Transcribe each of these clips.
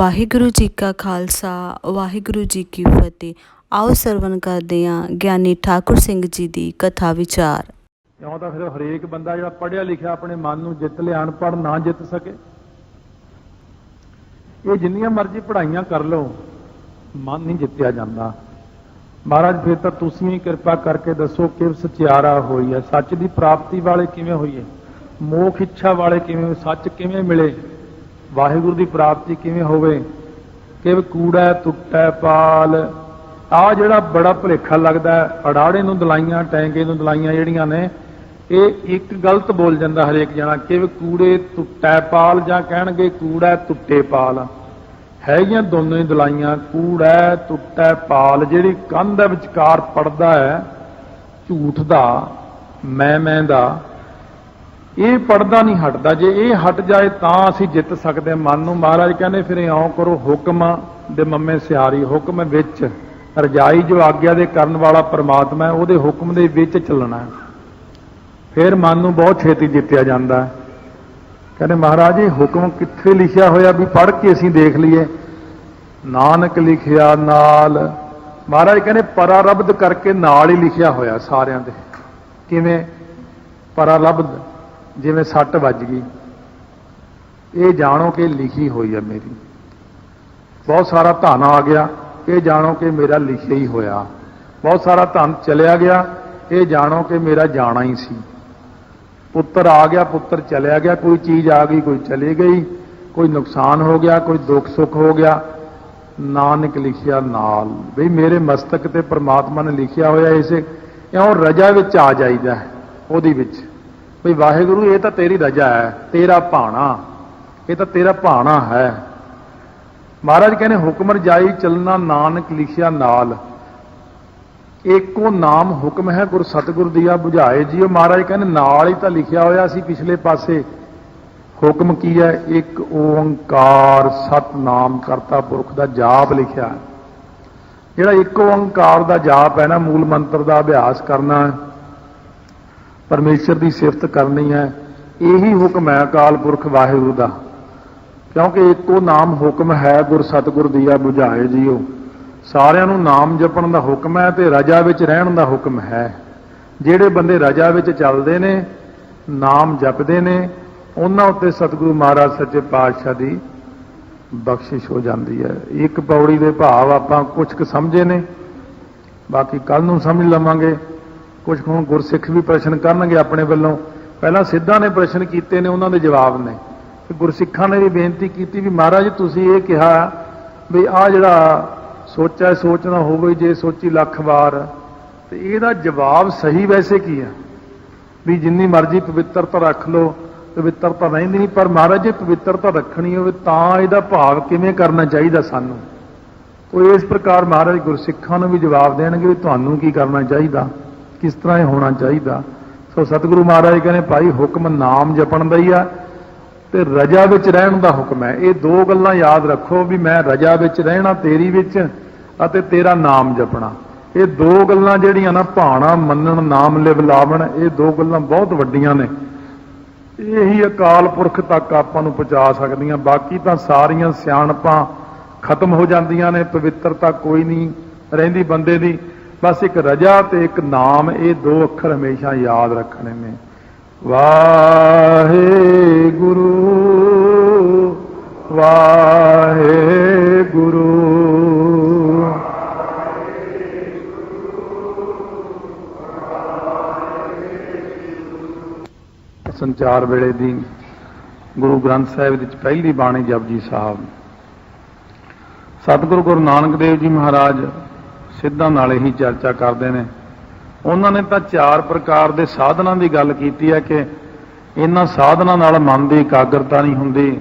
ਵਾਹਿਗੁਰੂ ਜੀ ਕਾ ਖਾਲਸਾ, ਵਾਹਿਗੁਰੂ ਜੀ ਕੀ ਫਤਿਹ। ਆਓ ਸਰਵਨ ਕਰਦੇ ਹਾਂ ਗਿਆਨੀ ਠਾਕੁਰ ਸਿੰਘ ਜੀ ਦੀ ਕਥਾ ਵਿਚਾਰ। ਕਿਉਂ ਤਾਂ ਫਿਰ ਹਰੇਕ ਬੰਦਾ ਜਿਹੜਾ ਪੜ੍ਹਿਆ ਲਿਖਿਆ ਆਪਣੇ ਮਨ ਨੂੰ ਜਿੱਤ ਲਿਆ ਅਨਪੜ੍ਹ ਨਾ ਜਿੱਤ ਸਕੇ। ਇਹ ਜਿੰਨੀਆਂ ਮਰਜ਼ੀ ਪੜ੍ਹਾਈਆਂ ਕਰ ਲਓ, ਮਨ ਨਹੀਂ ਜਿੱਤਿਆ ਜਾਂਦਾ। ਮਹਾਰਾਜ, ਫਿਰ ਤਾਂ ਤੁਸੀਂ ਹੀ ਕਿਰਪਾ ਕਰਕੇ ਦੱਸੋ ਕਿ ਸਚਿਆਰਾ ਹੋਈ ਹੈ। ਸੱਚ ਦੀ ਪ੍ਰਾਪਤੀ ਵਾਲੇ ਕਿਵੇਂ ਹੋਈਏ? ਮੋਖ ਇੱਛਾ ਵਾਲੇ ਕਿਵੇਂ, ਸੱਚ ਕਿਵੇਂ ਮਿਲੇ? ਵਾਹਿਗੁਰੂ ਦੀ ਪ੍ਰਾਪਤੀ ਕਿਵੇਂ ਹੋਵੇ? ਕਿਵ ਕੂੜਾ ਟੁੱਟੈ ਪਾਲ। ਆ ਜਿਹੜਾ ਬੜਾ ਭੁਲੇਖਾ ਲੱਗਦਾ ਅੜਾੜੇ ਨੂੰ ਦਲਾਈਆਂ, ਟੈਂਗੇ ਨੂੰ ਦਲਾਈਆਂ ਜਿਹੜੀਆਂ ਨੇ, ਇਹ ਇੱਕ ਗਲਤ ਬੋਲ ਜਾਂਦਾ ਹਰੇਕ ਜਣਾ, ਕਿਵ ਕੂੜੇ ਟੁੱਟੈ ਪਾਲ, ਜਾਂ ਕਹਿਣਗੇ ਕੂੜਾ ਟੁੱਟੇ ਪਾਲ। ਹੈਗੀਆਂ ਦੋਨੋਂ ਹੀ ਦਲਾਈਆਂ, ਕੂੜਾ ਟੁੱਟੈ ਪਾਲ, ਜਿਹੜੀ ਕੰਧ ਦੇ ਵਿਚਕਾਰ ਪੜਦਾ ਹੈ, ਝੂਠ ਦਾ, ਮੈਂ ਮੈਂ ਦਾ ਇਹ ਪੜਦਾ ਨਹੀਂ ਹਟਦਾ। ਜੇ ਇਹ ਹਟ ਜਾਏ ਤਾਂ ਅਸੀਂ ਜਿੱਤ ਸਕਦੇ ਹਾਂ। ਮਨ ਨੂੰ ਮਹਾਰਾਜ ਕਹਿੰਦੇ, ਫਿਰ ਇਉਂ ਕਰੋ, ਹੁਕਮ ਦੇ ਮੰਮੇ ਸਿਆਰੀ, ਹੁਕਮ ਵਿੱਚ ਰਜਾਈ ਜੋ ਆਗਿਆ ਦੇ ਕਰਨ ਵਾਲਾ ਪਰਮਾਤਮਾ ਹੈ, ਉਹਦੇ ਹੁਕਮ ਦੇ ਵਿੱਚ ਚੱਲਣਾ ਹੈ। ਫਿਰ ਮਨ ਨੂੰ ਬਹੁਤ ਛੇਤੀ ਜਿੱਤਿਆ ਜਾਂਦਾ ਹੈ। ਕਹਿੰਦੇ, ਮਹਾਰਾਜ, ਇਹ ਹੁਕਮ ਕਿੱਥੇ ਲਿਖਿਆ ਹੋਇਆ ਵੀ ਪੜ੍ਹ ਕੇ ਅਸੀਂ ਦੇਖ ਲਈਏ। ਨਾਨਕ ਲਿਖਿਆ ਨਾਲ। ਮਹਾਰਾਜ ਕਹਿੰਦੇ, ਪਰਾਰਬਧ ਕਰਕੇ ਨਾਲ ਹੀ ਲਿਖਿਆ ਹੋਇਆ ਸਾਰਿਆਂ ਦੇ। ਕਿਵੇਂ? ਪਰਾਰਬਧ। ਜਿਵੇਂ ਸੱਟ ਵੱਜ ਗਈ। ਇਹ ਜਾਣੋ ਕਿ ਲਿਖੀ ਹੋਈ ਹੈ ਮੇਰੀ। ਬਹੁਤ ਸਾਰਾ ਧਨ ਆ ਗਿਆ ਇਹ ਜਾਣੋ ਕਿ ਮੇਰਾ ਲਿਖਿਆ ਹੀ ਹੋਇਆ। ਬਹੁਤ ਸਾਰਾ ਧਨ ਚਲਿਆ ਗਿਆ ਇਹ ਜਾਣੋ ਕਿ ਮੇਰਾ ਜਾਣਾ ਹੀ ਸੀ। ਪੁੱਤਰ ਆ ਗਿਆ ਪੁੱਤਰ ਚਲਿਆ ਗਿਆ ਕੋਈ ਚੀਜ਼ ਆ ਗਈ ਕੋਈ ਚਲੀ ਗਈ ਕੋਈ ਨੁਕਸਾਨ ਹੋ ਗਿਆ ਕੋਈ ਦੁੱਖ ਸੁੱਖ ਹੋ ਗਿਆ। ਨਾਨਕ ਲਿਖਿਆ ਨਾਲ। ਬਈ ਮੇਰੇ ਮਸਤਕ ਤੇ ਪ੍ਰਮਾਤਮਾ ਨੇ ਲਿਖਿਆ ਹੋਇਆ ਇਸੇ ਇਉਂ ਰਜਾ ਵਿੱਚ ਆ ਜਾਈਦਾ ਹੈ, ਉਹਦੀ ਵਿੱਚ। ਵੀ ਵਾਹਿਗੁਰੂ, ਇਹ ਤਾਂ ਤੇਰੀ ਰਜਾ ਹੈ, ਤੇਰਾ ਭਾਣਾ, ਇਹ ਤਾਂ ਤੇਰਾ ਭਾਣਾ ਹੈ। ਮਹਾਰਾਜ ਕਹਿੰਦੇ, ਹੁਕਮ ਰਜਾਈ ਚੱਲਣਾ ਨਾਨਕ ਲਿਖਿਆ ਨਾਲ। ਏਕੋ ਨਾਮ ਹੁਕਮ ਹੈ ਗੁਰ ਸਤਿਗੁਰ ਦੀਆ 부ਝਾਏ ਜੀਓ। ਮਹਾਰਾਜ ਕਹਿੰਦੇ, ਨਾਲ ਹੀ ਤਾਂ ਲਿਖਿਆ ਹੋਇਆ ਸੀ ਪਿਛਲੇ ਪਾਸੇ। ਹੁਕਮ ਕੀ ਹੈ? ਇੱਕ ਓੰਕਾਰ ਸਤਨਾਮ ਕਰਤਾ ਪੁਰਖ ਦਾ ਜਾਪ ਲਿਖਿਆ। ਜਿਹੜਾ ਇੱਕ ਓੰਕਾਰ ਦਾ ਜਾਪ ਹੈ ਨਾ, ਮੂਲ ਮੰਤਰ ਦਾ ਅਭਿਆਸ ਕਰਨਾ ਪਰਮੇਸ਼ਰ ਦੀ ਸਿਫਤ ਕਰਨੀ ਹੈ। ਇਹੀ ਹੁਕਮ ਹੈ ਅਕਾਲ ਪੁਰਖ ਵਾਹਿਗੁਰੂ ਦਾ। ਕਿਉਂਕਿ ਇੱਕੋ ਨਾਮ ਹੁਕਮ ਹੈ ਗੁਰ ਸਤਿਗੁਰ ਦੀਆ 부ਝਾਏ ਜੀਓ। ਸਾਰਿਆਂ ਨੂੰ ਨਾਮ ਜਪਣ ਦਾ ਹੁਕਮ ਹੈ ਤੇ ਰਜਾ ਵਿੱਚ ਰਹਿਣ ਦਾ ਹੁਕਮ ਹੈ। ਜਿਹੜੇ ਬੰਦੇ ਰਜਾ ਵਿੱਚ ਚੱਲਦੇ ਨੇ, ਨਾਮ ਜਪਦੇ ਨੇ, ਉਹਨਾਂ ਉੱਤੇ ਸਤਿਗੁਰੂ ਮਹਾਰਾਜ ਸੱਚੇ ਪਾਤਸ਼ਾਹ ਦੀ ਬਖਸ਼ਿਸ਼ ਹੋ ਜਾਂਦੀ ਹੈ। ਇੱਕ ਪੌੜੀ ਦੇ ਭਾਵ ਆਪਾਂ ਕੁਝ ਕੁ ਸਮਝੇ ਨੇ, ਬਾਕੀ ਕੱਲ ਨੂੰ ਸਮਝ ਲਵਾਂਗੇ। ਕੁਝ ਹੁਣ ਗੁਰਸਿੱਖ ਵੀ ਪ੍ਰਸ਼ਨ ਕਰਨਗੇ ਆਪਣੇ ਵੱਲੋਂ। ਪਹਿਲਾਂ ਸਿੱਧਾ ਨੇ ਪ੍ਰਸ਼ਨ ਕੀਤੇ ਨੇ, ਉਹਨਾਂ ਦੇ ਜਵਾਬ ਨੇ। ਗੁਰਸਿੱਖਾਂ ਨੇ ਵੀ ਬੇਨਤੀ ਕੀਤੀ ਵੀ ਮਹਾਰਾਜ, ਤੁਸੀਂ ਇਹ ਕਿਹਾ ਵੀ ਆ ਜਿਹੜਾ ਸੋਚਿਆ ਸੋਚਣਾ ਹੋਵੇ, ਜੇ ਸੋਚੀ ਲੱਖ ਵਾਰ, ਤੇ ਇਹਦਾ ਜਵਾਬ ਸਹੀ ਵੈਸੇ ਕੀ ਹੈ ਵੀ ਜਿੰਨੀ ਮਰਜ਼ੀ ਪਵਿੱਤਰਤਾ ਰੱਖ ਲਓ, ਪਵਿੱਤਰਤਾ ਰਹਿੰਦੀ ਨਹੀਂ, ਪਰ ਮਹਾਰਾਜ, ਜੇ ਪਵਿੱਤਰਤਾ ਰੱਖਣੀ ਹੋਵੇ, ਤਾਂ ਇਹਦਾ ਭਾਵ ਕਿਵੇਂ ਕਰਨਾ ਚਾਹੀਦਾ ਸਾਨੂੰ? ਕੋਈ ਇਸ ਪ੍ਰਕਾਰ ਮਹਾਰਾਜ ਗੁਰਸਿੱਖਾਂ ਨੂੰ ਵੀ ਜਵਾਬ ਦੇਣਗੇ ਵੀ ਤੁਹਾਨੂੰ ਕੀ ਕਰਨਾ ਚਾਹੀਦਾ? ਕਿਸ ਤਰ੍ਹਾਂ ਇਹ ਹੋਣਾ ਚਾਹੀਦਾ? ਸੋ ਸਤਿਗੁਰੂ ਮਹਾਰਾਜ ਕਹਿੰਦੇ, ਭਾਈ, ਹੁਕਮ ਨਾਮ ਜਪਣ ਦਾ ਹੀ ਆ ਤੇ ਰਜਾ ਵਿੱਚ ਰਹਿਣ ਦਾ ਹੁਕਮ ਹੈ। ਇਹ ਦੋ ਗੱਲਾਂ ਯਾਦ ਰੱਖੋ ਵੀ ਮੈਂ ਰਜਾ ਵਿੱਚ ਰਹਿਣਾ, ਤੇਰੀ ਵਿੱਚ ਅਤੇ ਤੇਰਾ ਨਾਮ ਜਪਣਾ। ਇਹ ਦੋ ਗੱਲਾਂ ਜਿਹੜੀਆਂ ਨਾ, ਭਾਣਾ, ਮੰਨਣ, ਨਾਮ ਲਿਵ, ਲਾਵਣ, ਇਹ ਦੋ ਗੱਲਾਂ ਬਹੁਤ ਵੱਡੀਆਂ ਨੇ। ਇਹੀ ਅਕਾਲ ਪੁਰਖ ਤੱਕ ਆਪਾਂ ਨੂੰ ਪਹੁੰਚਾ ਸਕਦੀਆਂ। ਬਾਕੀ ਤਾਂ ਸਾਰੀਆਂ ਸਿਆਣਪਾਂ ਖਤਮ ਹੋ ਜਾਂਦੀਆਂ ਨੇ, ਪਵਿੱਤਰਤਾ ਕੋਈ ਨਹੀਂ, ਰਹਿੰਦੀ ਬੰਦੇ ਦੀ। ਬਸ ਇੱਕ ਰਜਾ ਤੇ ਇੱਕ ਨਾਮ, ਇਹ ਦੋ ਅੱਖਰ ਹਮੇਸ਼ਾ ਯਾਦ ਰੱਖਣੇ ਨੇ। ਵਾਹਿਗੁਰੂ ਵਾਹਿਗੁਰੂ। ਸੰਚਾਰ ਵੇਲੇ ਦੀ ਗੁਰੂ ਗ੍ਰੰਥ ਸਾਹਿਬ ਵਿੱਚ ਪਹਿਲੀ ਬਾਣੀ ਜਪਜੀ ਸਾਹਿਬ। ਸਤਿਗੁਰੂ ਗੁਰੂ ਨਾਨਕ ਦੇਵ ਜੀ ਮਹਾਰਾਜ ਸਿੱਧਾਂ ਨਾਲ ਹੀ ਚਰਚਾ ਕਰਦੇ ਨੇ। ਉਹਨਾਂ ਨੇ ਤਾਂ ਚਾਰ ਪ੍ਰਕਾਰ ਦੇ ਸਾਧਨਾਂ ਦੀ ਗੱਲ ਕੀਤੀ ਹੈ ਕਿ ਇਹਨਾਂ ਸਾਧਨਾਂ ਨਾਲ ਮਨ ਦੀ ਇਕਾਗਰਤਾ ਨਹੀਂ ਹੁੰਦੀ।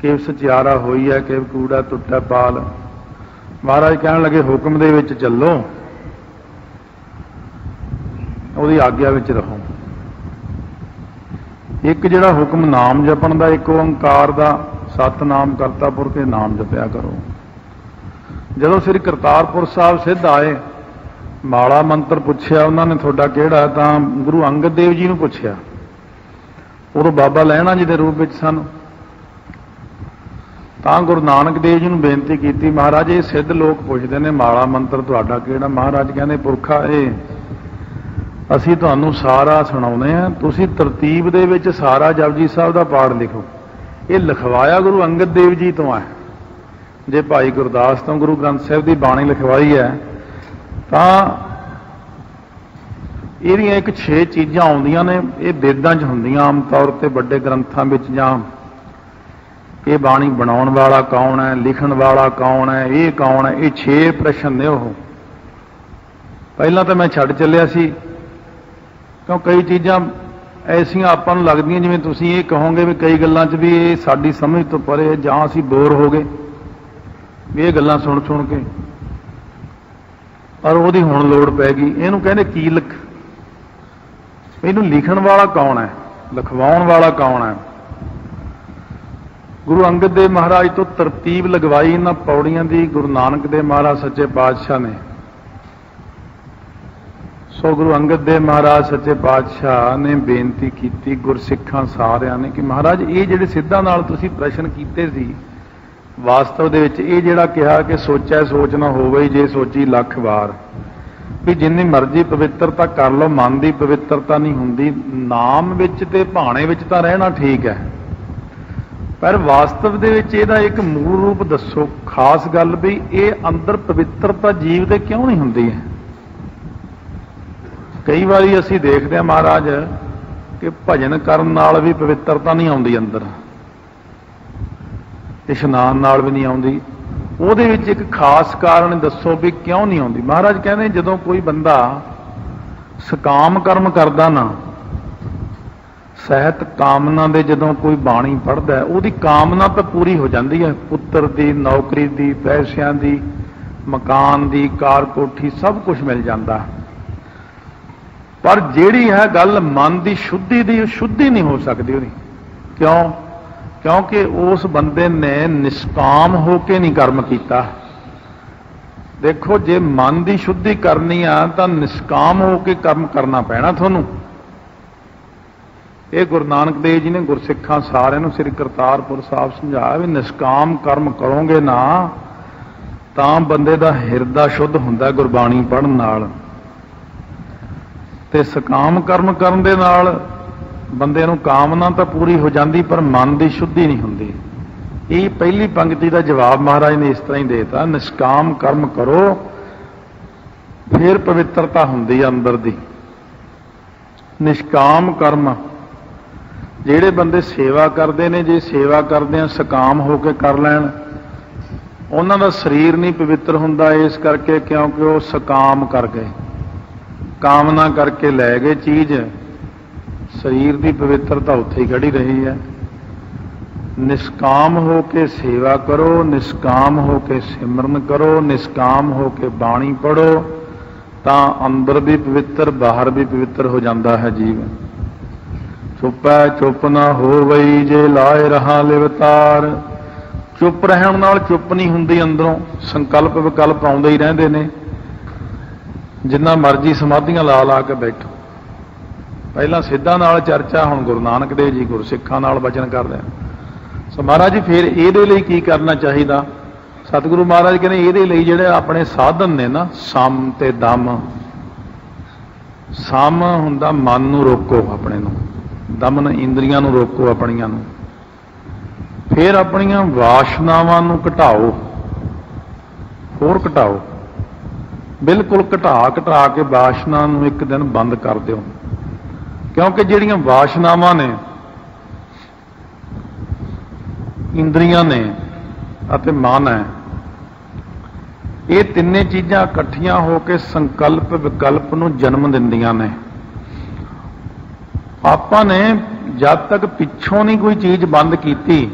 ਕਿ ਸਚਿਆਰਾ ਹੋਈ ਹੈ, ਕਿ ਕੂੜਾ ਟੁੱਟਾ ਪਾਲ। ਮਹਾਰਾਜ ਕਹਿਣ ਲੱਗੇ, ਹੁਕਮ ਦੇ ਵਿੱਚ ਚੱਲੋ। ਉਹਦੀ ਆਗਿਆ ਵਿੱਚ ਰਹੋ। ਇੱਕ ਜਿਹੜਾ ਹੁਕਮ ਨਾਮ ਜਪਣ ਦਾ, ਇੱਕ ਓੰਕਾਰ ਦਾ ਸਤਨਾਮ ਕਰਤਾ ਪੁਰਖ ਦੇ ਨਾਮ ਜਪਿਆ ਕਰੋ। ਜਦੋਂ ਸ੍ਰੀ ਕਰਤਾਰਪੁਰ ਸਾਹਿਬ ਸਿੱਧ ਆਏ, ਮਾਲਾ ਮੰਤਰ ਪੁੱਛਿਆ, ਉਹਨਾਂ ਨੇ ਤੁਹਾਡਾ ਕਿਹੜਾ ਤਾਂ ਗੁਰੂ ਅੰਗਦ ਦੇਵ ਜੀ ਨੂੰ ਪੁੱਛਿਆ। ਉਦੋਂ ਬਾਬਾ ਲਹਿਣਾ ਜੀ ਦੇ ਰੂਪ ਵਿੱਚ ਸਨ। ਤਾਂ ਗੁਰੂ ਨਾਨਕ ਦੇਵ ਜੀ ਨੂੰ ਬੇਨਤੀ ਕੀਤੀ, ਮਹਾਰਾਜ, ਇਹ ਸਿੱਧ ਲੋਕ ਪੁੱਛਦੇ ਨੇ, ਮਾਲਾ ਮੰਤਰ ਤੁਹਾਡਾ ਕਿਹੜਾ? ਮਹਾਰਾਜ ਕਹਿੰਦੇ, ਪੁਰਖਾ ਇਹ ਅਸੀਂ ਤੁਹਾਨੂੰ ਸਾਰਾ ਸੁਣਾਉਨੇ ਆ ਤੁਸੀਂ ਤਰਤੀਬ ਦੇ ਵਿੱਚ ਸਾਰਾ ਜਪਜੀ ਸਾਹਿਬ ਦਾ ਪਾਠ ਲਿਖੋ। ਇਹ ਲਿਖਵਾਇਆ ਗੁਰੂ ਅੰਗਦ ਦੇਵ ਜੀ ਤੋਂ ਹੈ। ਜੇ ਭਾਈ ਗੁਰਦਾਸ ਤੋਂ ਗੁਰੂ ਗ੍ਰੰਥ ਸਾਹਿਬ ਦੀ ਬਾਣੀ ਲਿਖਵਾਈ ਹੈ, ਤਾਂ ਇਹਦੀਆਂ ਇੱਕ 6 ਚੀਜ਼ਾਂ ਆਉਂਦੀਆਂ ਨੇ, ਇਹ ਵੇਦਾਂ 'ਚ ਹੁੰਦੀਆਂ ਆਮ ਤੌਰ ਤੇ ਵੱਡੇ ਗ੍ਰੰਥਾਂ ਵਿੱਚ ਜਾਂ ਇਹ ਬਾਣੀ ਬਣਾਉਣ ਵਾਲਾ ਕੌਣ ਹੈ, ਲਿਖਣ ਵਾਲਾ ਕੌਣ ਹੈ, ਇਹ ਕੌਣ ਹੈ, ਇਹ 6 ਪ੍ਰਸ਼ਨ ਨੇ ਉਹ। ਪਹਿਲਾਂ ਤਾਂ ਮੈਂ ਛੱਡ ਚੱਲਿਆ ਸੀ, ਕਿਉਂ ਕਈ ਚੀਜ਼ਾਂ ਐਸੀਆਂ ਆਪਾਂ ਨੂੰ ਲੱਗਦੀਆਂ ਜਿਵੇਂ ਤੁਸੀਂ ਇਹ ਕਹੋਗੇ ਵੀ ਕਈ ਗੱਲਾਂ 'ਚ ਵੀ ਇਹ ਸਾਡੀ ਸਮਝ ਤੋਂ ਪਰੇ ਜਾਂ ਅਸੀਂ ਬੋਰ ਹੋ ਗਏ। ਵੀ ਇਹ ਗੱਲਾਂ ਸੁਣ ਸੁਣ ਕੇ। ਪਰ ਉਹਦੀ ਹੁਣ ਲੋੜ ਪੈ ਗਈ। ਇਹਨੂੰ ਕਹਿੰਦੇ ਕੀ ਲਿਖ? ਇਹਨੂੰ ਲਿਖਣ ਵਾਲਾ ਕੌਣ ਹੈ? ਲਿਖਵਾਉਣ ਵਾਲਾ ਕੌਣ ਹੈ? ਗੁਰੂ ਅੰਗਦ ਦੇਵ ਮਹਾਰਾਜ ਤੋਂ ਤਰਤੀਬ ਲਗਵਾਈ ਇਹਨਾਂ ਪੌੜੀਆਂ ਦੀ। ਗੁਰੂ ਨਾਨਕ ਦੇਵ ਮਹਾਰਾਜ ਸੱਚੇ ਪਾਤਸ਼ਾਹ ਨੇ। ਸੋ ਗੁਰੂ ਅੰਗਦ ਦੇਵ ਮਹਾਰਾਜ ਸੱਚੇ ਪਾਤਸ਼ਾਹ ਨੇ ਬੇਨਤੀ ਕੀਤੀ ਗੁਰਸਿੱਖਾਂ ਸਾਰਿਆਂ ਨੇ ਕਿ ਮਹਾਰਾਜ, ਇਹ ਜਿਹੜੇ ਸਿੱਧਾਂ ਨਾਲ ਤੁਸੀਂ ਪ੍ਰਸ਼ਨ ਕੀਤੇ ਸੀ ਵਾਸਤਵ ਦੇ ਵਿੱਚ ਇਹ ਜਿਹੜਾ ਕਿਹਾ ਕਿ ਸੋਚੈ ਸੋਚ ਨਾ ਹੋਵੇ ਜੇ ਸੋਚੀ ਲੱਖ ਵਾਰ। ਵੀ ਜਿੰਨੀ ਮਰਜ਼ੀ ਪਵਿੱਤਰਤਾ ਕਰ ਲਓ, ਮਨ ਦੀ ਪਵਿੱਤਰਤਾ ਨਹੀਂ ਹੁੰਦੀ, ਨਾਮ ਵਿੱਚ ਤੇ ਭਾਣੇ ਵਿੱਚ ਤਾਂ ਰਹਿਣਾ ਠੀਕ ਹੈ। ਪਰ ਵਾਸਤਵ ਦੇ ਵਿੱਚ ਇਹਦਾ ਇੱਕ ਮੂਲ ਰੂਪ ਦੱਸੋ। ਖਾਸ ਗੱਲ ਵੀ ਇਹ ਅੰਦਰ ਪਵਿੱਤਰਤਾ ਜੀਵ ਦੇ ਕਿਉਂ ਨਹੀਂ ਹੁੰਦੀ ਹੈ? ਕਈ ਵਾਰੀ ਅਸੀਂ ਦੇਖਦੇ ਹਾਂ ਮਹਾਰਾਜ ਕਿ ਭਜਨ ਕਰਨ ਨਾਲ ਵੀ ਪਵਿੱਤਰਤਾ ਨਹੀਂ ਆਉਂਦੀ ਅੰਦਰ। ਇਸ਼ਨਾਨ ਨਾਲ ਵੀ ਨਹੀਂ ਆਉਂਦੀ। ਉਹਦੇ ਵਿੱਚ ਇੱਕ ਖਾਸ ਕਾਰਨ ਦੱਸੋ ਵੀ ਕਿਉਂ ਨਹੀਂ ਆਉਂਦੀ। ਮਹਾਰਾਜ ਕਹਿੰਦੇ, ਜਦੋਂ ਕੋਈ ਬੰਦਾ ਸਕਾਮ ਕਰਮ ਕਰਦਾ ਨਾ, ਸਹਿਤ ਕਾਮਨਾ ਦੇ ਜਦੋਂ ਕੋਈ ਬਾਣੀ ਪੜ੍ਹਦਾ, ਉਹਦੀ ਕਾਮਨਾ ਤਾਂ ਪੂਰੀ ਹੋ ਜਾਂਦੀ ਹੈ। ਪੁੱਤਰ ਦੀ, ਨੌਕਰੀ ਦੀ, ਪੈਸਿਆਂ ਦੀ, ਮਕਾਨ ਦੀ, ਕਾਰ ਕੋਠੀ, ਸਭ ਕੁਝ ਮਿਲ ਜਾਂਦਾ। ਪਰ ਜਿਹੜੀ ਹੈ ਗੱਲ ਮਨ ਦੀ ਸ਼ੁੱਧੀ ਦੀ, ਉਹ ਸ਼ੁੱਧੀ ਨਹੀਂ ਹੋ ਸਕਦੀ ਉਹਦੀ। ਕਿਉਂ? ਕਿਉਂਕਿ ਉਸ ਬੰਦੇ ਨੇ ਨਿਸ਼ਕਾਮ ਹੋ ਕੇ ਨਹੀਂ ਕਰਮ ਕੀਤਾ। ਦੇਖੋ, ਜੇ ਮਨ ਦੀ ਸ਼ੁੱਧੀ ਕਰਨੀ ਆ, ਤਾਂ ਨਿਸ਼ਕਾਮ ਹੋ ਕੇ ਕਰਮ ਕਰਨਾ ਪੈਣਾ ਤੁਹਾਨੂੰ। ਇਹ ਗੁਰੂ ਨਾਨਕ ਦੇਵ ਜੀ ਨੇ ਗੁਰਸਿੱਖਾਂ ਸਾਰਿਆਂ ਨੂੰ ਸ੍ਰੀ ਕਰਤਾਰਪੁਰ ਸਾਹਿਬ ਸਮਝਾਇਆ ਵੀ ਨਿਸ਼ਕਾਮ ਕਰਮ ਕਰੋਗੇ ਨਾ, ਤਾਂ ਬੰਦੇ ਦਾ ਹਿਰਦਾ ਸ਼ੁੱਧ ਹੁੰਦਾ ਗੁਰਬਾਣੀ ਪੜ੍ਹਨ ਨਾਲ। ਤੇ ਸਕਾਮ ਕਰਮ ਕਰਨ ਦੇ ਨਾਲ ਬੰਦੇ ਨੂੰ ਕਾਮਨਾ ਤਾਂ ਪੂਰੀ ਹੋ ਜਾਂਦੀ, ਪਰ ਮਨ ਦੀ ਸ਼ੁੱਧੀ ਨਹੀਂ ਹੁੰਦੀ। ਇਹ ਪਹਿਲੀ ਪੰਕਤੀ ਦਾ ਜਵਾਬ ਮਹਾਰਾਜ ਨੇ ਇਸ ਤਰ੍ਹਾਂ ਹੀ ਦੇਤਾ, ਨਿਸ਼ਕਾਮ ਕਰਮ ਕਰੋ, ਫਿਰ ਪਵਿੱਤਰਤਾ ਹੁੰਦੀ ਹੈ ਅੰਦਰ ਦੀ। ਨਿਸ਼ਕਾਮ ਕਰਮ, ਜਿਹੜੇ ਬੰਦੇ ਸੇਵਾ ਕਰਦੇ ਨੇ, ਜੇ ਸੇਵਾ ਕਰਦੇ ਆ, ਸਕਾਮ ਹੋ ਕੇ ਕਰ ਲੈਣ। ਉਹਨਾਂ ਦਾ ਸਰੀਰ ਨਹੀਂ ਪਵਿੱਤਰ ਹੁੰਦਾ, ਇਸ ਕਰਕੇ ਕਿਉਂਕਿ ਉਹ ਸਕਾਮ ਕਰ ਗਏ। ਕਾਮਨਾ ਕਰਕੇ ਲੈ ਗਏ ਚੀਜ਼। ਸਰੀਰ ਦੀ ਪਵਿੱਤਰਤਾ ਉੱਥੇ ਹੀ ਖੜੀ ਰਹੀ ਹੈ। ਨਿਸ਼ਕਾਮ ਹੋ ਕੇ ਸੇਵਾ ਕਰੋ, ਨਿਸ਼ਕਾਮ ਹੋ ਕੇ ਸਿਮਰਨ ਕਰੋ, ਨਿਸ਼ਕਾਮ ਹੋ ਕੇ ਬਾਣੀ ਪੜੋ ਤਾਂ ਅੰਦਰ ਵੀ ਪਵਿੱਤਰ, ਬਾਹਰ ਵੀ ਪਵਿੱਤਰ ਹੋ ਜਾਂਦਾ ਹੈ ਜੀਵ ਚੁੱਪੈ ਚੁੱਪ ਨਾ ਹੋਵਈ, ਜੇ ਲਾਏ ਰਹਾ ਲਿਵਤਾਰ। ਚੁੱਪ ਰਹਿਣ ਨਾਲ ਚੁੱਪ ਨਹੀਂ ਹੁੰਦੀ ਅੰਦਰੋਂ ਸੰਕਲਪ ਵਿਕਲਪ ਆਉਂਦੇ ਹੀ ਰਹਿੰਦੇ ਨੇ। ਜਿੰਨਾ ਮਰਜ਼ੀ ਸਮਾਧੀਆਂ ਲਾ ਲਾ ਕੇ ਬੈਠੋ। ਪਹਿਲਾਂ ਸਿੱਧਾਂ ਨਾਲ ਚਰਚਾ, ਹੁਣ ਗੁਰੂ ਨਾਨਕ ਦੇਵ ਜੀ ਗੁਰਸਿੱਖਾਂ ਨਾਲ ਵਚਨ ਕਰਦੇ ਆ ਸੋ ਮਹਾਰਾਜ ਜੀ, ਫਿਰ ਇਹਦੇ ਲਈ ਕੀ ਕਰਨਾ ਚਾਹੀਦਾ? ਸਤਿਗੁਰੂ ਮਹਾਰਾਜ ਕਹਿੰਦੇ, ਇਹਦੇ ਲਈ ਜਿਹੜੇ ਆਪਣੇ ਸਾਧਨ ਨੇ ਨਾ, ਸਮ ਤੇ ਦਮ। ਸਮ ਹੁੰਦਾ ਮਨ ਨੂੰ ਰੋਕੋ ਆਪਣੇ ਨੂੰ ਦਮਨ ਇੰਦਰੀਆਂ ਨੂੰ ਰੋਕੋ ਆਪਣੀਆਂ ਨੂੰ। ਫਿਰ ਆਪਣੀਆਂ ਵਾਸ਼ਨਾਵਾਂ ਨੂੰ ਘਟਾਓ। ਹੋਰ ਘਟਾਓ। ਬਿਲਕੁਲ ਘਟਾ ਘਟਾ ਕੇ ਵਾਸ਼ਨਾ ਨੂੰ ਇੱਕ ਦਿਨ ਬੰਦ ਕਰ ਦਿਓ। ਕਿਉਂਕਿ ਜਿਹੜੀਆਂ ਵਾਸ਼ਨਾਵਾਂ ਨੇ, ਇੰਦਰੀਆਂ ਨੇ ਅਤੇ ਮਨ ਹੈ, ਇਹ ਤਿੰਨੇ ਚੀਜ਼ਾਂ ਇਕੱਠੀਆਂ ਹੋ ਕੇ ਸੰਕਲਪ ਵਿਕਲਪ ਨੂੰ ਜਨਮ ਦਿੰਦੀਆਂ ਨੇ। ਆਪਾਂ ਨੇ ਜਦ ਤੱਕ ਪਿੱਛੋਂ ਨਹੀਂ ਕੋਈ ਚੀਜ਼ ਬੰਦ ਕੀਤੀ,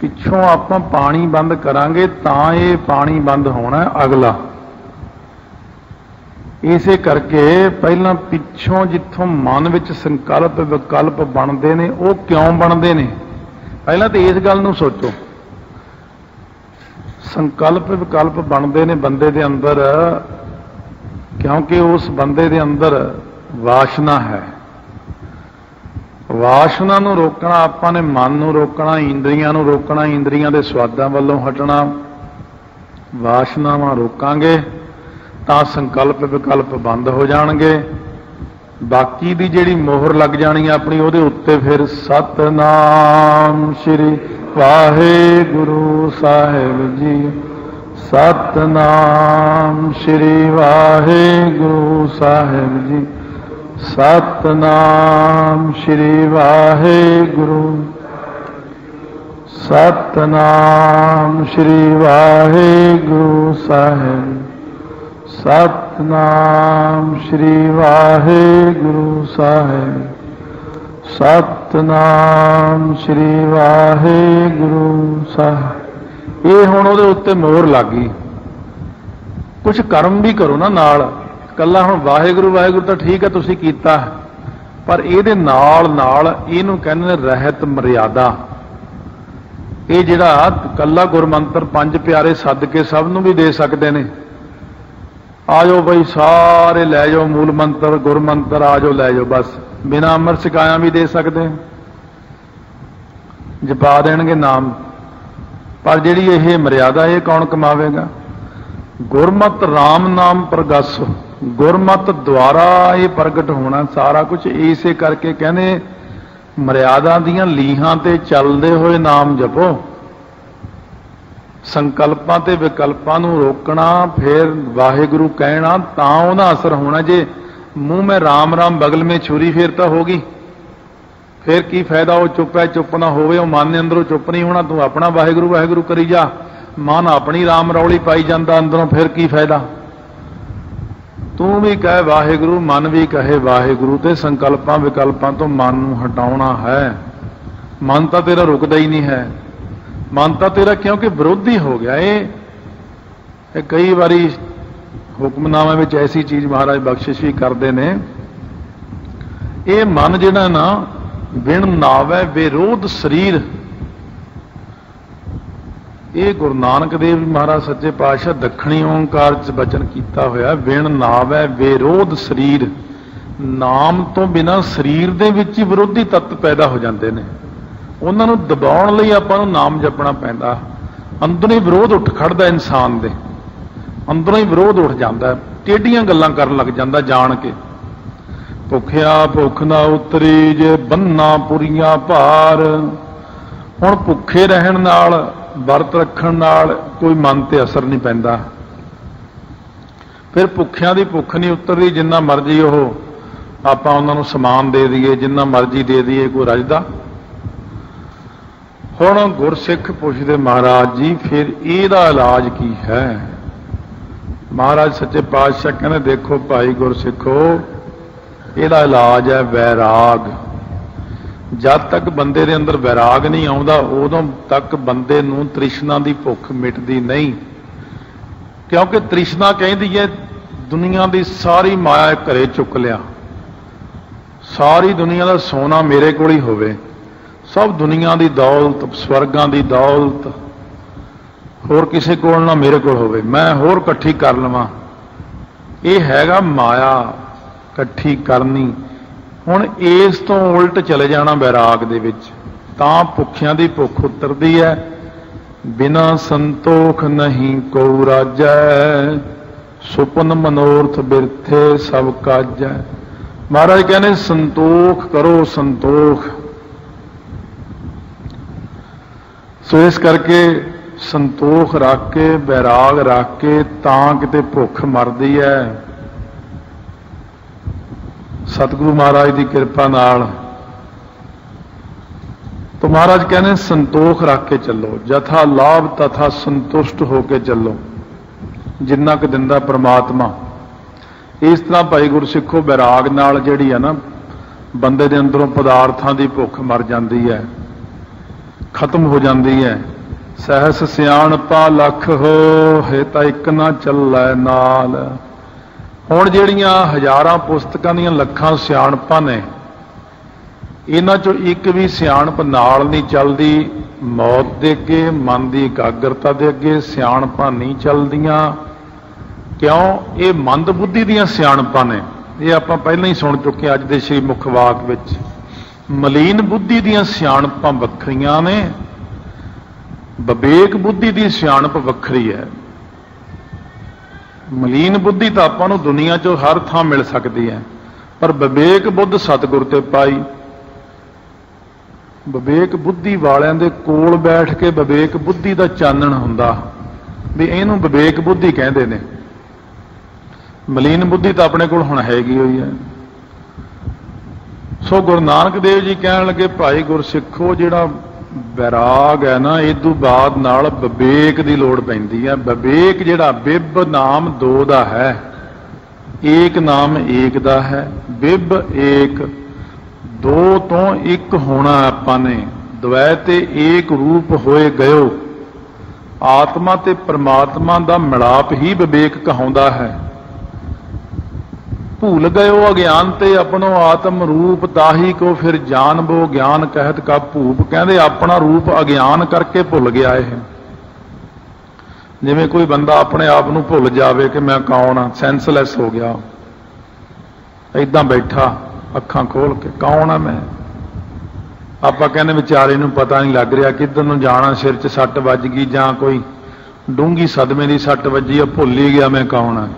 ਪਿੱਛੋਂ ਆਪਾਂ ਪਾਣੀ ਬੰਦ ਕਰਾਂਗੇ ਤਾਂ ਇਹ ਪਾਣੀ ਬੰਦ ਹੋਣਾ ਅਗਲਾ। ਇਸੇ ਕਰਕੇ ਪਹਿਲਾਂ ਪਿੱਛੋਂ ਜਿੱਥੋਂ ਮਨ ਵਿੱਚ ਸੰਕਲਪ ਵਿਕਲਪ ਬਣਦੇ ਨੇ, ਉਹ ਕਿਉਂ ਬਣਦੇ ਨੇ? ਪਹਿਲਾਂ ਤਾਂ ਇਸ ਗੱਲ ਨੂੰ ਸੋਚੋ। ਸੰਕਲਪ ਵਿਕਲਪ ਬਣਦੇ ਨੇ ਬੰਦੇ ਦੇ ਅੰਦਰ, ਕਿਉਂਕਿ ਉਸ ਬੰਦੇ ਦੇ ਅੰਦਰ ਵਾਸ਼ਨਾ ਹੈ। ਵਾਸ਼ਨਾ ਨੂੰ ਰੋਕਣਾ, ਆਪਾਂ ਨੇ ਮਨ ਨੂੰ ਰੋਕਣਾ, ਇੰਦਰੀਆਂ ਨੂੰ ਰੋਕਣਾ, ਇੰਦਰੀਆਂ ਦੇ ਸਵਾਦਾਂ ਵੱਲੋਂ ਹਟਣਾ। ਵਾਸ਼ਨਾਵਾਂ ਰੋਕਾਂਗੇ। ਤਾਂ ਸੰਕਲਪ ਵਿਕਲਪ ਬੰਦ ਹੋ ਜਾਣਗੇ। ਬਾਕੀ ਦੀ ਜਿਹੜੀ ਮੋਹਰ ਲੱਗ ਜਾਣੀ ਆ ਆਪਣੀ, ਉਹਦੇ ਉੱਤੇ ਫਿਰ ਸਤਨਾਮ ਸ੍ਰੀ ਵਾਹਿਗੁਰੂ ਸਾਹਿਬ ਜੀ। ਸਤਨਾਮ ਸ੍ਰੀ ਵਾਹਿਗੁਰੂ ਸਾਹਿਬ ਜੀ। ਸਤਨਾਮ ਸ੍ਰੀ ਵਾਹਿਗੁਰੂ। ਸਤਨਾਮ ਸ੍ਰੀ ਵਾਹਿਗੁਰੂ ਸਾਹਿਬ। ਸਤਨਾਮ ਸ੍ਰੀ ਵਾਹਿਗੁਰੂ ਸਾਹਿਬ। ਸਤਨਾਮ ਸ੍ਰੀ ਵਾਹਿਗੁਰੂ ਸਾਹਿਬ। ਇਹ ਹੁਣ ਉਹਦੇ ਉੱਤੇ ਮੋਹਰ ਲੱਗ ਗਈ। ਕੁਝ ਕਰਮ ਵੀ ਕਰੋ ਨਾ ਨਾਲ। ਕੱਲਾ ਹੁਣ ਵਾਹਿਗੁਰੂ ਵਾਹਿਗੁਰੂ ਤਾਂ ਠੀਕ ਹੈ, ਤੁਸੀਂ ਕੀਤਾ। ਪਰ ਇਹਦੇ ਨਾਲ ਨਾਲ ਇਹਨੂੰ ਕਹਿੰਦੇ ਨੇ ਰਹਿਤ ਮਰਿਆਦਾ। ਇਹ ਜਿਹੜਾ ਕੱਲਾ ਗੁਰਮੰਤਰ ਪੰਜ ਪਿਆਰੇ ਸੱਦ ਕੇ ਸਭ ਨੂੰ ਵੀ ਦੇ ਸਕਦੇ ਨੇ। ਆਜੋ ਬਈ ਸਾਰੇ ਲੈ ਜਾਓ ਮੂਲ ਮੰਤਰ, ਗੁਰ ਗੁਰਮੰਤਰ ਆਜੋ ਲੈ ਜਾਓ ਬਸ। ਬਿਨਾ ਅਮਰ ਸਿਕਾਇਆ ਵੀ ਦੇ ਸਕਦੇ। ਜਪਾ ਦੇਣਗੇ ਨਾਮ। ਪਰ ਜਿਹੜੀ ਇਹ ਮਰਿਆਦਾ, ਇਹ ਕੌਣ ਕਮਾਵੇਗਾ? ਗੁਰਮਤ RAM ਨਾਮ ਪ੍ਰਗਸ। ਗੁਰਮਤ ਦੁਆਰਾ ਇਹ ਪ੍ਰਗਟ ਹੋਣਾ ਸਾਰਾ ਕੁਝ ਇਸੇ ਕਰਕੇ ਕਹਿੰਦੇ, ਮਰਿਆਦਾ ਦੀਆਂ ਲੀਹਾਂ ਤੇ ਚੱਲਦੇ ਹੋਏ ਨਾਮ ਜਪੋ। ਸੰਕਲਪਾਂ ਤੇ ਵਿਕਲਪਾਂ ਨੂੰ ਰੋਕਣਾ, ਫਿਰ ਵਾਹਿਗੁਰੂ ਕਹਿਣਾ, ਤਾਂ ਉਹਦਾ ਅਸਰ ਹੋਣਾ ਜੇ। ਮੂੰਹ ਮੈਂ ਰਾਮ ਰਾਮ ਬਗਲ ਮੇ ਛੁਰੀ, ਫੇਰ ਤਾਂ ਹੋਗੀ ਫਿਰ ਕੀ ਫਾਇਦਾ ਉਹ ਚੁੱਪ ਹੈ, ਚੁੱਪ ਨਾ ਹੋਵੇ, ਉਹ ਮਨ ਦੇ ਅੰਦਰੋਂ ਚੁੱਪ ਨਹੀਂ ਹੋਣਾ, ਤੂੰ ਆਪਣਾ ਵਾਹਿਗੁਰੂ ਵਾਹਿਗੁਰੂ ਕਰੀ ਜਾ। ਮਨ ਆਪਣੀ ਰਾਮ ਰੌਲੀ ਪਾਈ ਜਾਂਦਾ ਅੰਦਰੋਂ, ਫਿਰ ਕੀ ਫਾਇਦਾ? ਤੂੰ ਵੀ ਕਹੇ ਵਾਹਿਗੁਰੂ, ਮਨ ਵੀ ਕਹੇ ਵਾਹਿਗੁਰੂ ਤੇ ਸੰਕਲਪਾਂ, ਵਿਕਲਪਾਂ ਤੋਂ ਮਨ ਨੂੰ ਹਟਾਉਣਾ ਹੈ। ਮਨ ਤਾਂ ਤੇਰਾ ਰੁਕਦਾ ਹੀ ਨਹੀਂ ਹੈ। ਮਨ ਤਾਂ ਤੇਰਾ ਕਿਉਂਕਿ ਵਿਰੋਧੀ ਹੋ ਗਿਆ ਇਹ ਇਹ ਕਈ ਵਾਰੀ ਹੁਕਮਨਾਮੇ ਵਿੱਚ ਐਸੀ ਚੀਜ਼ ਮਹਾਰਾਜ ਬਖਸ਼ਿਸ਼ ਵੀ ਕਰਦੇ ਨੇ। ਇਹ ਮਨ ਜਿਹੜਾ ਨਾ ਵਿਣ ਨਾਵੈ ਵਿਰੋਧ ਸਰੀਰ। ਇਹ ਗੁਰੂ ਨਾਨਕ ਦੇਵ ਜੀ ਮਹਾਰਾਜ ਸੱਚੇ ਪਾਤਸ਼ਾਹ ਦੱਖਣੀ ਓੰਕਾਰ ਚ ਬਚਨ ਕੀਤਾ ਹੋਇਆ ਵਿਣ ਨਾਵੈ ਵਿਰੋਧ ਸਰੀਰ। ਨਾਮ ਤੋਂ ਬਿਨਾ ਸਰੀਰ ਦੇ ਵਿੱਚ ਹੀ ਵਿਰੋਧੀ ਤੱਤ ਪੈਦਾ ਹੋ ਜਾਂਦੇ ਨੇ। ਉਹਨਾਂ ਨੂੰ ਦਬਾਉਣ ਲਈ ਆਪਾਂ ਨੂੰ ਨਾਮ ਜਪਣਾ ਪੈਂਦਾ। ਅੰਦਰੋਂ ਹੀ ਵਿਰੋਧ ਉੱਠ ਖੜਦਾ ਇਨਸਾਨ ਦੇ। ਅੰਦਰੋਂ ਹੀ ਵਿਰੋਧ ਉੱਠ ਜਾਂਦਾ। ਹੈ। ਗੱਲਾਂ ਕਰਨ ਲੱਗ ਜਾਂਦਾ ਜਾਣ ਕੇ। ਭੁੱਖਿਆ ਭੁੱਖ ਨਾ ਉਤਰੀ ਜੇ ਬੰਨਾ ਪੁਰੀਆਂ ਭਾਰ। ਹੁਣ ਭੁੱਖੇ ਰਹਿਣ ਨਾਲ, ਵਰਤ ਰੱਖਣ ਨਾਲ ਕੋਈ ਮਨ ਤੇ ਅਸਰ ਨਹੀਂ ਪੈਂਦਾ। ਫਿਰ ਭੁੱਖਿਆਂ ਦੀ ਭੁੱਖ ਨਹੀਂ ਉਤਰਦੀ, ਜਿੰਨਾ ਮਰਜ਼ੀ ਉਹ ਆਪਾਂ ਉਹਨਾਂ ਨੂੰ ਸਮਾਨ ਦੇ ਦਈਏ, ਜਿੰਨਾ ਮਰਜ਼ੀ ਦੇ ਦਈਏ, ਕੋਈ ਰੱਜਦਾ। ਹੁਣ ਗੁਰਸਿੱਖ ਪੁੱਛਦੇ ਮਹਾਰਾਜ ਜੀ, ਫਿਰ ਇਹਦਾ ਇਲਾਜ ਕੀ ਹੈ? ਮਹਾਰਾਜ ਸੱਚੇ ਪਾਤਸ਼ਾਹ ਕਹਿੰਦੇ, ਦੇਖੋ ਭਾਈ ਗੁਰਸਿੱਖੋ, ਇਹਦਾ ਇਲਾਜ ਹੈ ਵੈਰਾਗ। ਜਦ ਤੱਕ ਬੰਦੇ ਦੇ ਅੰਦਰ ਵੈਰਾਗ ਨਹੀਂ ਆਉਂਦਾ, ਉਦੋਂ ਤੱਕ ਬੰਦੇ ਨੂੰ ਤ੍ਰਿਸ਼ਨਾ ਦੀ ਭੁੱਖ ਮਿਟਦੀ ਨਹੀਂ। ਕਿਉਂਕਿ ਤ੍ਰਿਸ਼ਨਾ ਕਹਿੰਦੀ ਹੈ, ਦੁਨੀਆ ਦੀ ਸਾਰੀ ਮਾਇਆ ਘਰੇ ਚੁੱਕ ਲਿਆ। ਸਾਰੀ ਦੁਨੀਆ ਦਾ ਸੋਨਾ ਮੇਰੇ ਕੋਲ ਹੀ ਹੋਵੇ। ਸਭ ਦੁਨੀਆ ਦੀ ਦੌਲਤ, ਸਵਰਗਾਂ ਦੀ ਦੌਲਤ। ਹੋਰ ਕਿਸੇ ਕੋਲ ਨਾ ਮੇਰੇ ਕੋਲ ਹੋਵੇ। ਮੈਂ ਹੋਰ ਇਕੱਠੀ ਕਰ ਲਵਾਂ। ਇਹ ਹੈਗਾ ਮਾਇਆ ਇਕੱਠੀ ਕਰਨੀ। ਹੁਣ ਇਸ ਤੋਂ ਉਲਟ ਚਲੇ ਜਾਣਾ ਵੈਰਾਗ ਦੇ ਵਿੱਚ। ਤਾਂ ਭੁੱਖਿਆਂ ਦੀ ਭੁੱਖ ਉਤਰਦੀ ਹੈ ਬਿਨਾ ਸੰਤੋਖ ਨਹੀਂ ਕੋ ਰਾਜੈ। ਸੁਪਨ ਮਨੋਰਥ ਬਿਰਥੇ ਸਭ ਕਾਜੈ। ਮਹਾਰਾਜ ਕਹਿੰਦੇ, ਸੰਤੋਖ ਕਰੋ ਸੰਤੋਖ। ਸੋ ਇਸ ਕਰਕੇ ਸੰਤੋਖ ਰੱਖ ਕੇ ਬੈਰਾਗ ਰੱਖ ਕੇ ਤਾਂ ਕਿਤੇ ਭੁੱਖ ਮਰਦੀ ਹੈ। ਸਤਿਗੁਰੂ ਮਹਾਰਾਜ ਦੀ ਕਿਰਪਾ ਨਾਲ। ਤਾਂ ਮਹਾਰਾਜ ਕਹਿੰਦੇ ਸੰਤੋਖ ਰੱਖ ਕੇ ਚੱਲੋ। ਜਥਾ ਲਾਭ ਤਥਾ ਸੰਤੁਸ਼ਟ ਹੋ ਕੇ ਚੱਲੋ। ਜਿੰਨਾ ਕੁ ਦਿੰਦਾ ਪ੍ਰਮਾਤਮਾ। ਇਸ ਤਰ੍ਹਾਂ ਭਾਈ ਗੁਰਸਿੱਖੋ ਬੈਰਾਗ ਨਾਲ ਜਿਹੜੀ ਹੈ ਨਾ, ਬੰਦੇ ਦੇ ਅੰਦਰੋਂ ਪਦਾਰਥਾਂ ਦੀ ਭੁੱਖ ਮਰ ਜਾਂਦੀ ਹੈ। ਖਤਮ ਹੋ ਜਾਂਦੀ ਹੈ। ਸਹਿਸ ਸਿਆਣਪਾ ਲੱਖ ਹੋ, ਹੈ ਤਾਂ ਇੱਕ ਨਾ ਚੱਲੈ ਨਾਲ। ਹੁਣ ਜਿਹੜੀਆਂ ਹਜ਼ਾਰਾਂ ਪੁਸਤਕਾਂ ਦੀਆਂ ਲੱਖਾਂ ਸਿਆਣਪਾਂ ਨੇ, ਇਹਨਾਂ ਚੋਂ ਇੱਕ ਵੀ ਸਿਆਣਪ ਨਾਲ ਨਹੀਂ ਚੱਲਦੀ। ਮੌਤ ਦੇ ਅੱਗੇ, ਮਨ ਦੀ ਇਕਾਗਰਤਾ ਦੇ ਅੱਗੇ ਸਿਆਣਪਾਂ ਨਹੀਂ ਚੱਲਦੀਆਂ। ਕਿਉਂ? ਇਹ ਮੰਦ ਬੁੱਧੀ ਦੀਆਂ ਸਿਆਣਪਾਂ ਨੇ। ਇਹ ਆਪਾਂ ਪਹਿਲਾਂ ਹੀ ਸੁਣ ਚੁੱਕੇ ਹਾਂ ਅੱਜ ਦੇ ਸ਼੍ਰੀ ਮੁੱਖ ਵਾਕ ਵਿੱਚ। ਮਲੀਨ ਬੁੱਧੀ ਦੀਆਂ ਸਿਆਣਪਾਂ ਵੱਖਰੀਆਂ ਨੇ। ਵਿਵੇਕ ਬੁੱਧੀ ਦੀ ਸਿਆਣਪ ਵੱਖਰੀ ਹੈ। ਮਲੀਨ ਬੁੱਧੀ ਤਾਂ ਆਪਾਂ ਨੂੰ ਦੁਨੀਆ 'ਚੋਂ ਹਰ ਥਾਂ ਮਿਲ ਸਕਦੀ ਹੈ, ਪਰ ਵਿਵੇਕ ਬੁੱਧ ਸਤਿਗੁਰ ਤੇ ਪਾਈ। ਵਿਵੇਕ ਬੁੱਧੀ ਵਾਲਿਆਂ ਦੇ ਕੋਲ ਬੈਠ ਕੇ ਵਿਵੇਕ ਬੁੱਧੀ ਦਾ ਚਾਨਣ ਹੁੰਦਾ, ਵੀ ਇਹਨੂੰ ਵਿਵੇਕ ਬੁੱਧੀ ਕਹਿੰਦੇ ਨੇ। ਮਲੀਨ ਬੁੱਧੀ ਤਾਂ ਆਪਣੇ ਕੋਲ ਹੁਣ ਹੈਗੀ ਹੋਈ ਹੈ। ਸੋ ਗੁਰੂ ਨਾਨਕ ਦੇਵ ਜੀ ਕਹਿਣ ਲੱਗੇ, ਭਾਈ ਗੁਰਸਿੱਖੋ, ਜਿਹੜਾ ਵਿਰਾਗ ਹੈ ਨਾ, ਇਹ ਤੋਂ ਬਾਅਦ ਨਾਲ ਵਿਵੇਕ ਦੀ ਲੋੜ ਪੈਂਦੀ ਹੈ। ਵਿਵੇਕ ਜਿਹੜਾ ਬਿਬ ਨਾਮ ਦੋ ਦਾ ਹੈ, ਏਕ ਨਾਮ ਏਕ ਦਾ ਹੈ। ਬਿਬ ਏਕ ਦੋ ਤੋਂ ਇੱਕ ਹੋਣਾ ਆਪਾਂ ਨੇ। ਦਵੈ ਤੇ ਏਕ ਰੂਪ ਹੋਏ ਗਇਓ। ਆਤਮਾ ਤੇ ਪਰਮਾਤਮਾ ਦਾ ਮਿਲਾਪ ਹੀ ਵਿਵੇਕ ਕਹਾਉਂਦਾ ਹੈ। ਭੁੱਲ ਗਇਓ ਅਗਿਆਨ ਤੇ ਆਪਣੋ ਆਤਮ ਰੂਪ, ਤਾਹੀ ਕੋ ਫਿਰ ਜਾਣਬੋ ਗਿਆਨ ਕਹਿਤ ਕਾ ਭੂਪ। ਕਹਿੰਦੇ ਆਪਣਾ ਰੂਪ ਅਗਿਆਨ ਕਰਕੇ ਭੁੱਲ ਗਿਆ ਇਹ। ਜਿਵੇਂ ਕੋਈ ਬੰਦਾ ਆਪਣੇ ਆਪ ਨੂੰ ਭੁੱਲ ਜਾਵੇ ਕਿ ਮੈਂ ਕੌਣ ਆ ਸੈਂਸਲੈਸ ਹੋ ਗਿਆ। ਇਦਾਂ ਬੈਠਾ, ਅੱਖਾਂ ਖੋਲ ਕੇ, ਕੌਣ ਆ ਮੈਂ? ਆਪਾਂ ਕਹਿੰਦੇ ਵਿਚਾਰੇ ਨੂੰ ਪਤਾ ਨਹੀਂ ਲੱਗ ਰਿਹਾ ਕਿੱਧਰ ਨੂੰ ਜਾਣਾ, ਸਿਰ 'ਚ ਸੱਟ ਵੱਜ ਗਈ ਜਾਂ ਕੋਈ ਡੂੰਗੀ ਸਦਮੇ ਦੀ ਸੱਟ ਵੱਜੀ ਆ ਭੁੱਲ ਹੀ ਗਿਆ ਮੈਂ ਕੌਣ ਆ।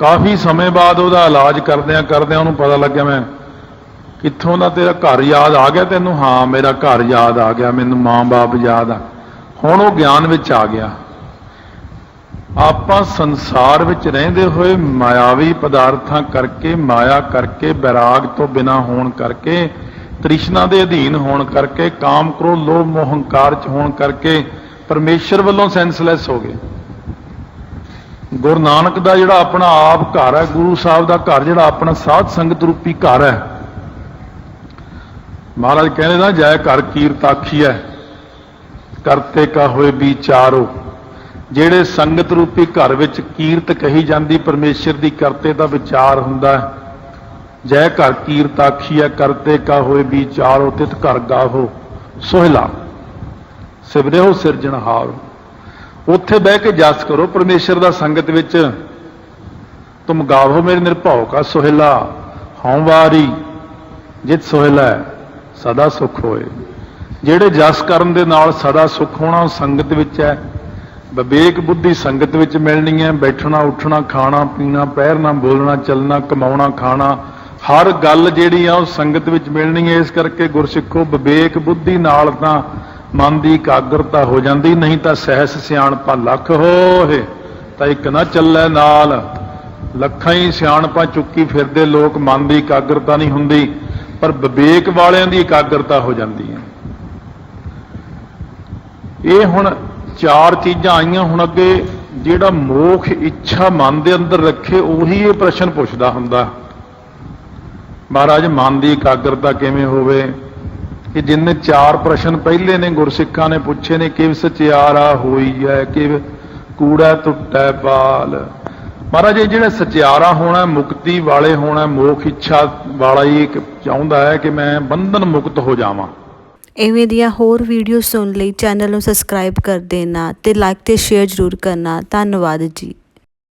ਕਾਫੀ ਸਮੇਂ ਬਾਅਦ ਉਹਦਾ ਇਲਾਜ ਕਰਦਿਆਂ ਕਰਦਿਆਂ ਉਹਨੂੰ ਪਤਾ ਲੱਗਿਆ ਮੈਂ, ਕਿੱਥੋਂ ਦਾ ਤੇਰਾ ਘਰ ਯਾਦ ਆ ਗਿਆ ਤੈਨੂੰ? ਹਾਂ, ਮੇਰਾ ਘਰ ਯਾਦ ਆ ਗਿਆ, ਮੈਨੂੰ ਮਾਂ-ਬਾਪ ਯਾਦ ਆ। ਹੁਣ ਉਹ ਗਿਆਨ ਵਿੱਚ ਆ ਗਿਆ। ਆਪਾਂ ਸੰਸਾਰ ਵਿੱਚ ਰਹਿੰਦੇ ਹੋਏ ਮਾਇਆਵੀ ਪਦਾਰਥਾਂ ਕਰਕੇ, ਮਾਇਆ ਕਰਕੇ ਵਿਰਾਗ ਤੋਂ ਬਿਨਾ ਹੋਣ ਕਰਕੇ, ਤ੍ਰਿਸ਼ਨਾ ਦੇ ਅਧੀਨ ਹੋਣ ਕਰਕੇ, ਕਾਮ, ਕ੍ਰੋਧ, ਲੋਭ, ਮੋਹ, ਹੰਕਾਰ ਚ ਹੋਣ ਕਰਕੇ, ਪਰਮੇਸ਼ਰ ਵੱਲੋਂ ਸੈਂਸਲੈਸ ਹੋ ਗਏ। ਗੁਰੂ ਨਾਨਕ ਦਾ ਜਿਹੜਾ ਆਪਣਾ ਆਪ ਘਰ ਹੈ, ਗੁਰੂ ਸਾਹਿਬ ਦਾ ਘਰ ਜਿਹੜਾ ਆਪਣਾ ਸਾਧ ਸੰਗਤ ਰੂਪੀ ਘਰ ਹੈ। ਮਹਾਰਾਜ ਕਹਿੰਦੇ ਨਾ, ਜੈ ਘਰ ਕੀਰਤ ਆਖੀ ਹੈ ਕਰਤੇ ਕਾ ਹੋਏ ਵਿਚਾਰੋ। ਜਿਹੜੇ ਸੰਗਤ ਰੂਪੀ ਘਰ ਵਿੱਚ ਕੀਰਤ ਕਹੀ ਜਾਂਦੀ, ਪਰਮੇਸ਼ਰ ਦੀ ਕਰਤੇ ਦਾ ਵਿਚਾਰ ਹੁੰਦਾ ਹੈ। ਜੈ ਘਰ ਕੀਰਤ ਆਖੀ ਹੈ ਕਰਤੇ ਕਾ ਹੋਏ ਵਿਚਾਰੋ, ਤਿਤ ਘਰ ਗਾਹੋ, ਸੋਹਿਲਾ। ਸਿਵਰਿਓ ਸਿਰਜਣਹਾਰ। ਉੱਥੇ ਬਹਿ ਕੇ ਜਸ ਕਰੋ, ਪਰਮੇਸ਼ਰ ਦਾ ਸੰਗਤ ਵਿੱਚ, ਤੁਮ ਗਾਵੋ ਮੇਰੇ ਨਿਰਭਉ ਕਾ ਸੁਹਿਲਾ, ਹਉ ਵਾਰੀ, ਜਿਤ ਸੁਹਿਲਾ ਸਦਾ ਸੁਖ ਹੋਏ। ਜਿਹੜੇ ਜਸ ਕਰਨ ਦੇ ਨਾਲ ਸਦਾ ਸੁਖ ਹੋਣਾ, ਉਹ ਸੰਗਤ ਵਿੱਚ ਹੈ। ਵਿਵੇਕ ਬੁੱਧੀ ਸੰਗਤ ਵਿੱਚ ਮਿਲਣੀ ਹੈ। ਬੈਠਣਾ, ਉੱਠਣਾ, ਖਾਣਾ, ਪੀਣਾ, ਪਹਿਰਨਾ, ਬੋਲਣਾ, ਚੱਲਣਾ, ਕਮਾਉਣਾ, ਖਾਣਾ, ਹਰ ਗੱਲ ਜਿਹੜੀ ਆ, ਉਹ ਸੰਗਤ ਵਿੱਚ ਮਿਲਣੀ ਹੈ। ਇਸ ਕਰਕੇ ਗੁਰਸਿੱਖੋ, ਵਿਵੇਕ ਬੁੱਧੀ ਨਾਲ ਤਾਂ ਮਨ ਦੀ ਇਕਾਗਰਤਾ ਹੋ ਜਾਂਦੀ, ਨਹੀਂ ਤਾਂ ਸਹਿਸ ਸਿਆਣਪਾ ਲੱਖ ਹੋਏ, ਤਾਂ ਇੱਕ ਨਾ ਚੱਲੇ ਨਾਲ। ਲੱਖਾਂ ਹੀ ਸਿਆਣਪਾ ਚੁੱਕੀ ਫਿਰਦੇ ਲੋਕ, ਮਨ ਦੀ ਇਕਾਗਰਤਾ ਨਹੀਂ ਹੁੰਦੀ, ਪਰ ਵਿਵੇਕ ਵਾਲਿਆਂ ਦੀ ਇਕਾਗਰਤਾ ਹੋ ਜਾਂਦੀ ਹੈ। ਇਹ ਹੁਣ ਚਾਰ ਚੀਜ਼ਾਂ ਆਈਆਂ ਹੁਣ ਅੱਗੇ, ਜਿਹੜਾ ਮੋਖ ਇੱਛਾ ਮਨ ਦੇ ਅੰਦਰ ਰੱਖੇ, ਉਹੀ ਇਹ ਪ੍ਰਸ਼ਨ ਪੁੱਛਦਾ ਹੁੰਦਾ, ਮਹਾਰਾਜ ਮਨ ਦੀ ਇਕਾਗਰਤਾ ਕਿਵੇਂ ਹੋਵੇ? ਕਿ ਜਿੰਨੇ ਚਾਰ ਪ੍ਰਸ਼ਨ ਪਹਿਲੇ ਨੇ ਗੁਰਸਿੱਖਾਂ ਨੇ ਪੁੱਛੇ ਨੇ, ਕਿਵ ਸਚਿਆਰਾ ਹੋਈ ਹੈ ਕਿਵ ਕੂੜਾ ਟੁੱਟੈ ਪਾਲ ਮਹਾਰਾਜ, ਇਹ ਜਿਹੜਾ ਸਚਿਆਰਾ ਹੋਣਾ, ਮੁਕਤੀ ਵਾਲੇ ਹੋਣਾ, ਮੋਖ ਇੱਛਾ ਵਾਲਾ ਹੀ ਚਾਹੁੰਦਾ ਹੈ ਕਿ ਮੈਂ ਬੰਧਨ ਮੁਕਤ ਹੋ ਜਾਵਾਂ। ਇਵੇਂ ਦੀਆਂ ਹੋਰ ਵੀਡੀਓ ਸੁਣ ਲਈ ਚੈਨਲ ਨੂੰ ਸਬਸਕ੍ਰਾਈਬ ਕਰ ਦੇਣਾ ਤੇ ਲਾਈਕ ਤੇ ਸ਼ੇਅਰ ਜ਼ਰੂਰ ਕਰਨਾ। ਧੰਨਵਾਦ ਜੀ।